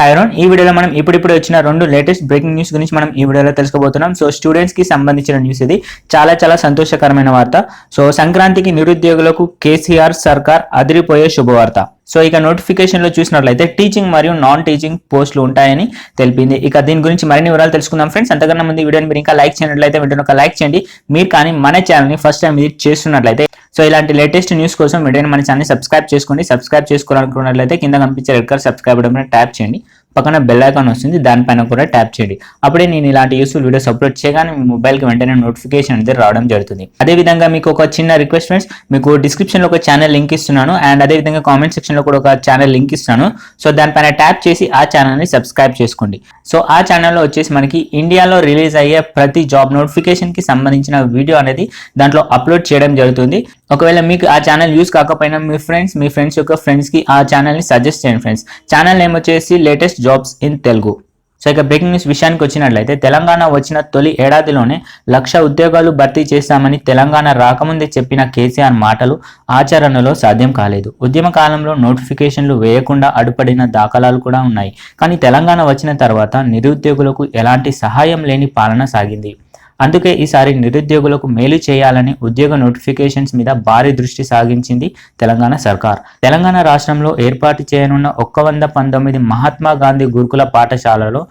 హైరోన్ ఈ వీడియోలో మనం ఇప్పుడిప్పుడు వచ్చిన రెండు లేటెస్ట్ బ్రేకింగ్ న్యూస్ గురించి మనం ఈ వీడియోలో తెలుసుకోబోతున్నాం. సో స్టూడెంట్స్కి సంబంధించిన న్యూస్ ఇది. చాలా చాలా సంతోషకరమైన వార్త. సో సంక్రాంతికి నిరుద్యోగులకు కేసీఆర్ సర్కార్ అదిరిపోయే శుభవార్త. సో ఇక నోటిఫికేషన్లో చూసినట్లయితే టీచింగ్ మరియు నాన్ టీచింగ్ పోస్టులు ఉంటాయని తెలిపింది. ఇక దీని గురించి మరిన్ని వివరాలు తెలుసుకుందాం ఫ్రెండ్స్ అంతకన్నా ముందు వీడియోని మీరు ఇంకా లైక్ చేయనట్లయితే వెంటనే ఒక లైక్ చేయండి. మీరు కానీ మన ఛానల్ని ఫస్ట్ టైం విజిట్ చేస్తున్నట్లయితే సో ఇలాంటి లేటెస్ట్ న్యూస్ కోసం వెంటనే మన ఛానల్ సబ్స్క్రైబ్ చేసుకోండి. సబ్స్క్రైబ్ చేసుకోవాలనుకున్నట్లయితే కింద కనిపించే red colour subscribe button tap చేయండి. పక్కన బెల్ ఐకాన్ వస్తుంది దానిపైన కూడా ట్యాప్ చేయండి. అప్పుడే నేను ఇలాంటి యూస్ఫుల్ వీడియోస్ అప్లోడ్ చేయగానే మీ మొబైల్కి వెంటనే నోటిఫికేషన్ అనేది రావడం జరుగుతుంది. అదేవిధంగా మీకు ఒక చిన్న రిక్వెస్ట్ ఫ్రెండ్స్ మీకు డిస్క్రిప్షన్లో ఒక ఛానల్ లింక్ ఇస్తున్నాను అండ్ అదేవిధంగా కామెంట్ సెక్షన్లో కూడా ఒక ఛానల్ లింక్ ఇస్తాను. సో దానిపైన ట్యాప్ చేసి ఆ ఛానల్ని సబ్స్క్రైబ్ చేసుకోండి. సో ఆ ఛానల్లో వచ్చేసి మనకి ఇండియాలో రిలీజ్ అయ్యే ప్రతి జాబ్ నోటిఫికేషన్కి సంబంధించిన వీడియో అనేది దాంట్లో అప్లోడ్ చేయడం జరుగుతుంది. ఒకవేళ మీకు ఆ ఛానల్ యూస్ కాకపోయినా మీ ఫ్రెండ్స్ మీ ఫ్రెండ్స్ యొక్క ఫ్రెండ్స్కి ఆ ఛానల్ని సజెస్ట్ చేయండి ఫ్రెండ్స్ ఛానల్ నేమ్ వచ్చేసి latest jobs in Telugu so ఇక బ్రేకింగ్ న్యూస్ విషయానికి వచ్చినట్లయితే తెలంగాణ వచ్చిన తొలి ఏడాదిలోనే లక్ష ఉద్యోగాలు భర్తీ చేస్తామని తెలంగాణ రాకముందే చెప్పిన కేసీఆర్ మాటలు ఆచరణలో సాధ్యం కాలేదు. ఉద్యమ కాలంలో నోటిఫికేషన్లు వేయకుండా అడుపడిన దాఖలాలు కూడా ఉన్నాయి. కానీ తెలంగాణ వచ్చిన తర్వాత నిరుద్యోగులకు ఎలాంటి సహాయం లేని పాలన సాగింది. అందుకే ఈసారి నిరుద్యోగులకు మేలు చేయాలని ఉద్యోగ నోటిఫికేషన్స్ మీద భారీ దృష్టి సాగించింది తెలంగాణ సర్కార్. తెలంగాణ రాష్ట్రంలో ఏర్పాటు చేయనున్న ఒక్క వంద పంతొమ్మిది మహాత్మా గాంధీ గురుకుల పాఠశాలలో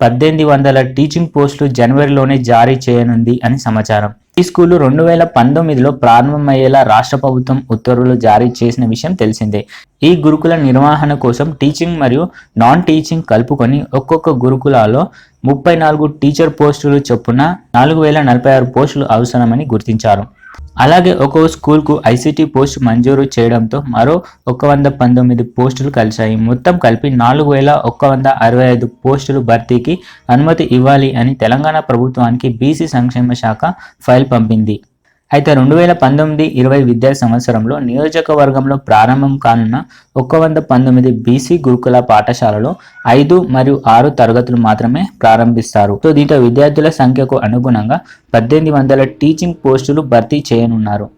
పద్దెనిమిది వందల టీచింగ్ పోస్టులు జనవరిలోనే జారీ చేయనుంది అని సమాచారం. ఈ స్కూలు రెండు వేల పంతొమ్మిదిలో ప్రారంభమయ్యేలా రాష్ట్ర ప్రభుత్వం ఉత్తర్వులు జారీ చేసిన విషయం తెలిసిందే. ఈ గురుకుల నిర్వహణ కోసం టీచింగ్ మరియు నాన్ టీచింగ్ కలుపుకొని ఒక్కొక్క గురుకులాలో ముప్పై నాలుగు టీచర్ పోస్టులు చొప్పున నాలుగు వేల నలభై ఆరు పోస్టులు అవసరమని గుర్తించారు. అలాగే ఒక్కో స్కూల్కు ఐసీటీ పోస్ట్ మంజూరు చేయడంతో మరో ఒక వంద పంతొమ్మిది పోస్టులు కలిశాయి. మొత్తం కలిపి నాలుగు వేల ఒక్క వంద అరవై ఐదు పోస్టులు భర్తీకి అనుమతి ఇవ్వాలి అని తెలంగాణ ప్రభుత్వానికి బీసీ సంక్షేమ శాఖ ఫైల్ పంపింది. అయితే రెండు వేల పంతొమ్మిది ఇరవై విద్యా సంవత్సరంలో నియోజకవర్గంలో ప్రారంభం కానున్న ఒక్క వంద పంతొమ్మిది బీసీ గురుకుల పాఠశాలలో ఐదు మరియు ఆరు తరగతులు మాత్రమే ప్రారంభిస్తారు. సో దీంతో విద్యార్థుల సంఖ్యకు అనుగుణంగా పద్దెనిమిది వందల టీచింగ్ పోస్టులు భర్తీ చేయనున్నారు.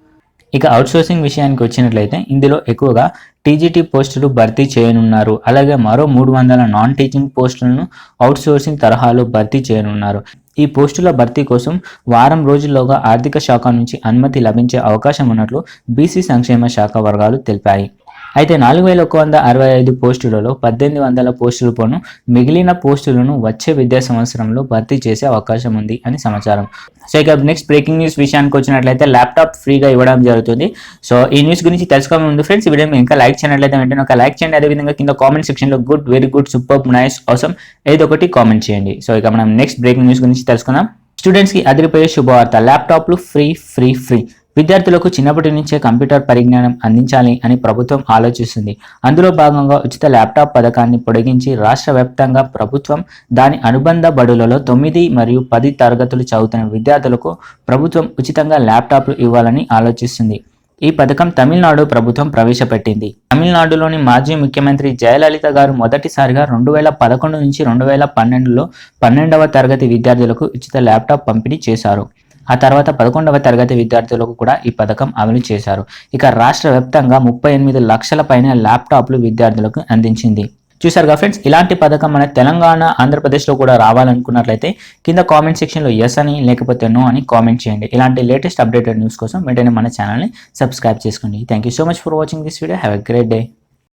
ఇక అవుట్సోర్సింగ్ విషయానికి వచ్చినట్లయితే ఇందులో ఎక్కువగా టీజీటీ పోస్టులు భర్తీ చేయనున్నారు. అలాగే మరో మూడు వందల నాన్ టీచింగ్ పోస్టులను అవుట్సోర్సింగ్ తరహాలో భర్తీ చేయనున్నారు. ఈ పోస్టుల భర్తీ కోసం వారం రోజుల్లోగా ఆర్థిక శాఖ నుంచి అనుమతి లభించే అవకాశం ఉన్నట్లు బీసీ సంక్షేమ శాఖ వర్గాలు తెలిపాయి. అయితే నాలుగు వేల ఒక వంద అరవై ఐదు పోస్టులలో పద్దెనిమిది వందల పోస్టులు పోను మిగిలిన పోస్టులను వచ్చే విద్యా సంవత్సరంలో భర్తీ చేసే అవకాశం ఉంది అని సమాచారం. సో ఇక నెక్స్ట్ బ్రేకింగ్ న్యూస్ విషయానికి వచ్చినట్లయితే ల్యాప్టాప్ ఫ్రీగా ఇవ్వడం జరుగుతుంది. సో ఈ న్యూస్ గురించి తెలుసుకోవడం ముందు ఫ్రెండ్స్ ఈ వీడియో ఇంకా లైక్ చేయనట్లయితే వెంటనే ఒక లైక్ చేయండి. అదేవిధంగా కింద కామెంట్ సెక్షన్లో good very good super nice అవసరం ఏదో ఒకటి కామెంట్ చేయండి. సో ఇక మనం నెక్స్ట్ బ్రేకింగ్ న్యూస్ గురించి తెలుసుకుందాం. స్టూడెంట్స్కి అదిరిపోయే శుభవార్త ల్యాప్టాప్లు ఫ్రీ ఫ్రీ ఫ్రీ విద్యార్థులకు చిన్నప్పటి నుంచే కంప్యూటర్ పరిజ్ఞానం అందించాలి అని ప్రభుత్వం ఆలోచిస్తుంది. అందులో భాగంగా ఉచిత ల్యాప్టాప్ పథకాన్ని పొడిగించి రాష్ట్ర వ్యాప్తంగా ప్రభుత్వం దాని అనుబంధ బడులలో తొమ్మిది మరియు పది తరగతులు చదువుతున్న విద్యార్థులకు ప్రభుత్వం ఉచితంగా ల్యాప్టాప్లు ఇవ్వాలని ఆలోచిస్తుంది. ఈ పథకం తమిళనాడు ప్రభుత్వం ప్రవేశపెట్టింది. తమిళనాడులోని మాజీ ముఖ్యమంత్రి జయలలిత గారు మొదటిసారిగా రెండు వేల పదకొండు నుంచి రెండు వేల పన్నెండులో పన్నెండవ తరగతి విద్యార్థులకు ఉచిత ల్యాప్టాప్ పంపిణీ చేశారు. ఆ తర్వాత పదకొండవ తరగతి విద్యార్థులకు కూడా ఈ పథకం అమలు చేశారు. ఇక రాష్ట్ర వ్యాప్తంగా ముప్పై ఎనిమిది లక్షల పైన ల్యాప్టాప్లు విద్యార్థులకు అందించింది. చూసారుగా ఫ్రెండ్స్ ఇలాంటి పథకం మన తెలంగాణ ఆంధ్రప్రదేశ్లో కూడా రావాలనుకున్నట్లయితే కింద కామెంట్ సెక్షన్లో ఎస్ అని లేకపోతే నో అని కామెంట్ చేయండి. ఇలాంటి లేటెస్ట్ అప్డేటెడ్ న్యూస్ కోసం వెంటనే మన ఛానల్ని సబ్స్క్రైబ్ చేసుకోండి. Thank you so much for watching this video have a great day